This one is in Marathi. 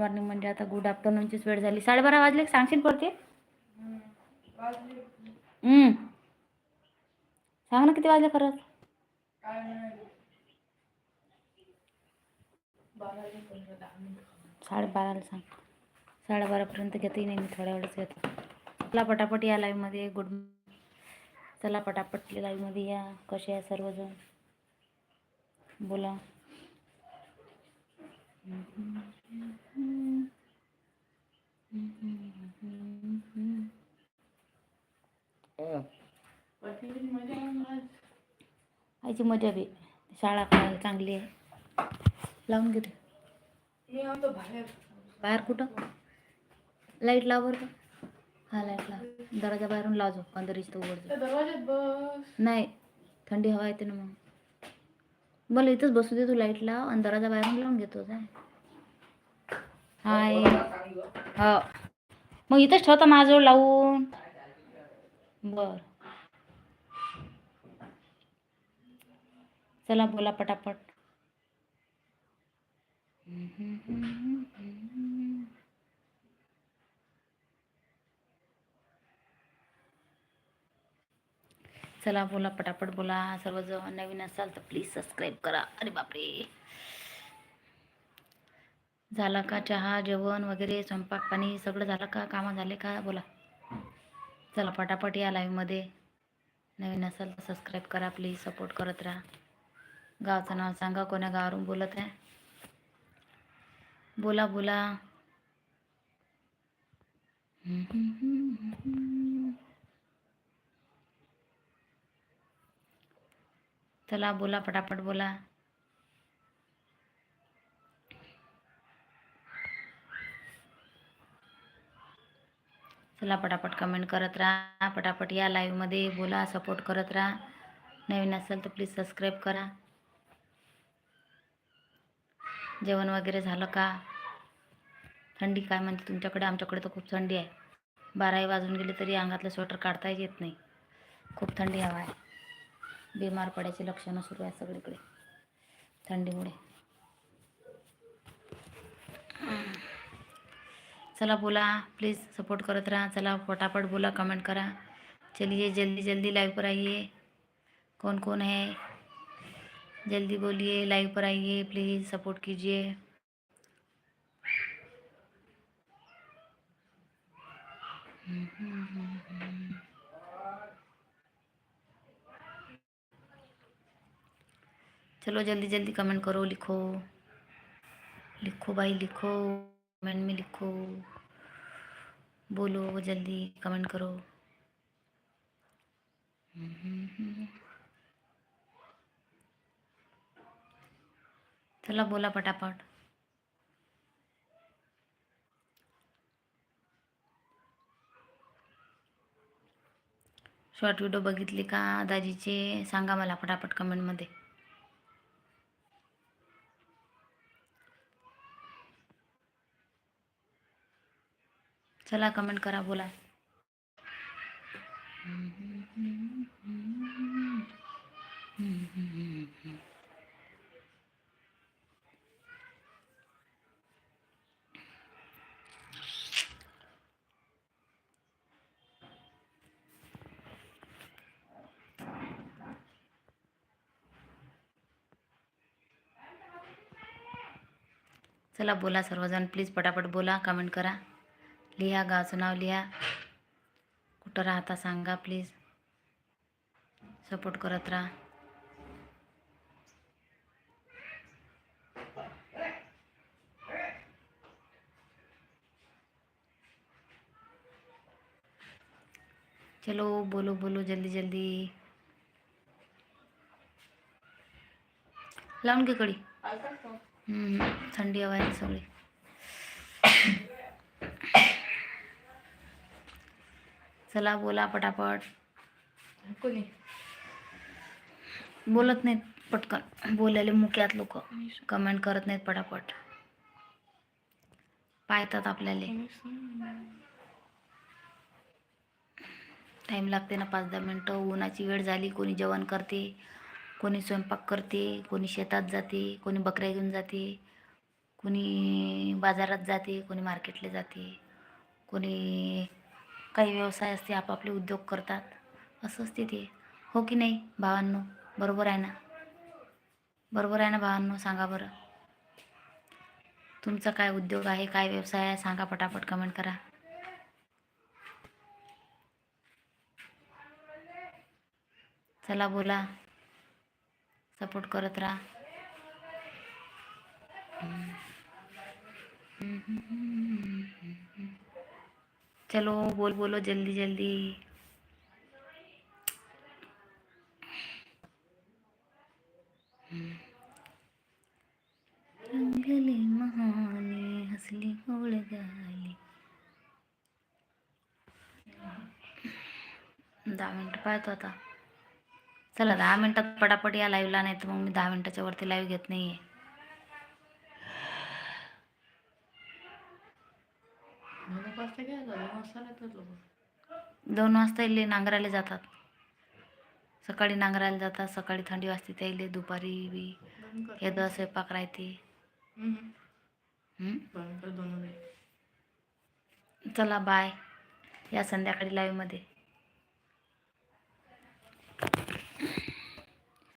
मॉर्निंग म्हणजे आता गुड आफ्टरनूनचीच वेळ झाली. साडेबारा वाजले सांगशील पडते सांग ना किती वाजले खरंच. साडेबाराला सांग. साडेबारापर्यंत घेतही नाही मी थोड्या वेळेस येतो चला पटापट या लाईव्हमध्ये गुड चला पटापट लाईव्हमध्ये या कसे आहे सर्वजण? बोला. आईची मजा बी. शाळा काय चांगली आहे. लावून घेते बाहेर कुठं? लाइट लाव बरं का. हा लाइट लाव. दरवाजा बाहेरून लावजो कंदरीच तो उघडतो दरवाजात नाही थंडी हवा येते ना मग. मला इथंच बसू दे तू लाइट लाव आणि दरवाजा बाहेरून लावून घेतो काय हाय. हो. मग इथंच ठेवता माझं लावून. बर. चला बोला पटापट. चला बोला पटापट बोला. सर्वजण नवीन असाल तर प्लीज सबस्क्राईब करा. अरे बापरे. झाला का चहा जेवण वगैरे स्वयंपाक पाणी सगळं झालं का? कामं झाले का? बोला. चला पटापट या लाईव्हमध्ये नवीन असाल तर सबस्क्राईब करा प्लीज सपोर्ट करत राहा. गावचं नाव सांगा कोण्या गावावरून बोलत आहे? बोला बोला. चला बोला पटापट बोला. चला पटापट कमेंट करत राहा. पटापट या लाईव्हमध्ये बोला सपोर्ट करत राहा. नवीन असेल तर प्लीज सबस्क्राईब करा. जेवण वगैरे झालं का? थंडी काय म्हणते तुमच्याकडे? आमच्याकडे तर खूप थंडी आहे. बाराही वाजून गेले तरी अंगातलं स्वेटर काढताच येत नाही. खूप थंडी हवा आहे. बिमार पडायची लक्षणं सुरू आहे सगळीकडे. थंडीमुळे. चला बोला प्लीज़ सपोर्ट करत रहा. चला फटाफट बोला कमेंट करा. चलिए जल्दी जल्दी लाइव पर आइए. कौन कौन है? जल्दी बोलिए लाइव पर आइए प्लीज़ सपोर्ट कीजिए. चलो जल्दी जल्दी कमेंट करो लिखो। लिखो भाई लिखो। कमेंट में लिखो। बोलो जल्दी कमेंट करो। चला बोला पटापट शॉर्ट व्हिडिओ बघितले का दाजीचे? सांगा मला पटापट कमेंटमध्ये चला कमेंट करा बोला. चला बोला सर्वजण. प्लीज पटापट बोला कमेंट करा. लिहा गावचं नाव लिहा. कुठं राहता सांगा प्लीज सपोर्ट करत राहा. चलो बोलो बोलो जल्दी जल्दी. लावून घे कडी. हम्म, थंडी हवा आहे सगळी. चला बोला पटापट. कोणी? बोलत नाहीत पटकन. बोलायला मुक्यात लोक. कमेंट करत नाहीत पटापट. पाहतात आपल्याला. टाईम लागते ना पाच दहा मिनटं. उन्हाची वेळ झाली कोणी जेवण करते कोणी स्वयंपाक करते कोणी शेतात जाते कोणी बकऱ्या घेऊन जाते कोणी बाजारात जाते कोणी मार्केटला जाते कोणी काही व्यवसाय असते आपापले उद्योग करतात. असं असते ते हो की नाही भावांनो? बरोबर आहे ना? बरोबर आहे ना भावांनो? सांगा बरं. तुमचा काय उद्योग आहे काय व्यवसाय आहे? सांगा पटापट कमेंट करा. चला बोला. सपोर्ट करत राहा. चलो बोल बोलो जल्दी जल्दी। रंगले महाने हसली गोड गाली। दहा मिनटं पाहतो आता। चला दहा मिनटात पटापट या लाईव्हला नाही तर मग मी दहा मिनटाच्या वरती लाईव्ह घेत नाही आहे वाजता दोन वाजता नाही दोन वाजता इले नांगरायला जातात. सकाळी नांगरायला जातात सकाळी थंडी वाजते त्याइले दुपारी बी. कर येतं स्वयंपाक राहते. हं? दोन चला बाय. या संध्याकाळी लाईव्हमध्ये